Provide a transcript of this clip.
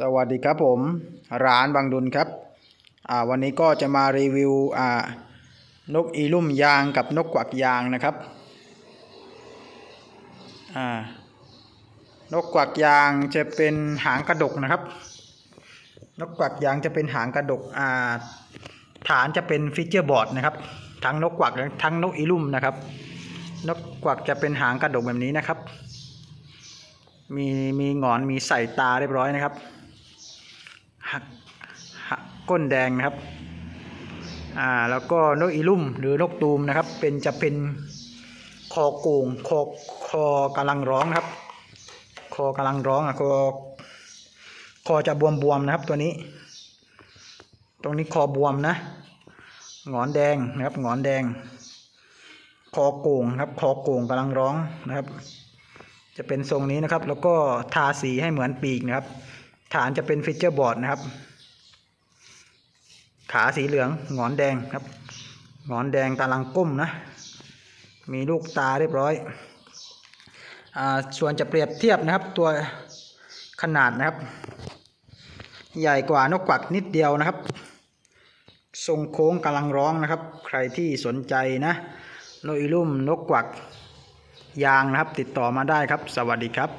สวัสดีครับผม ร้านบางดุลครับวันนี้ก็จะมารีวิวนกอีลุ่มยางกับนกกวักยางนะครับนกกวักยางจะเป็นหางกระดกนะครับ นกกวักยางจะเป็นหางกระดกาฐานจะเป็นฟีเจอร์บอร์ดนะครับ ทั้งนกกวักทั้งนกอีลุ่มนะครับ นกกวักจะเป็นหางกระดกแบบนี้นะครับ มีมีหงอนมีใส่ตาเรียบร้อยนะครับ หักหักก้นแดงนะครับอ่าแล้วก็นกอีลุ่มหรือนกตูมนะครับ เป็นจะเป็นคอโก่งคอคอกำลังร้องครับ คอกำลังร้องอะคอคอจะบวมๆนะครับตัวนี้ ตรงนี้คอบวมนะหงอนแดงนะครับหงอนแดง คอโก่งครับ คอโก่งกำลังร้องนะครับ จะเป็นทรงนี้นะครับ แล้วก็ทาสีให้เหมือนปีกนะครับ ฐานจะเป็นฟีเจอร์บอร์ดนะครับ ขาสีเหลืองหงอนแดงครับหงอนแดงกำลังก้มนะ มีลูกตาเรียบร้อยอ่าส่วนจะเปรียบเทียบนะครับตัวขนาดนะครับ ใหญ่กว่านกกวักนิดเดียวนะครับ ทรงโค้งกำลังร้องนะครับ ใครที่สนใจนะนกอีลุ่มนกกวักยางนะครับ ติดต่อมาได้ครับ สวัสดีครับ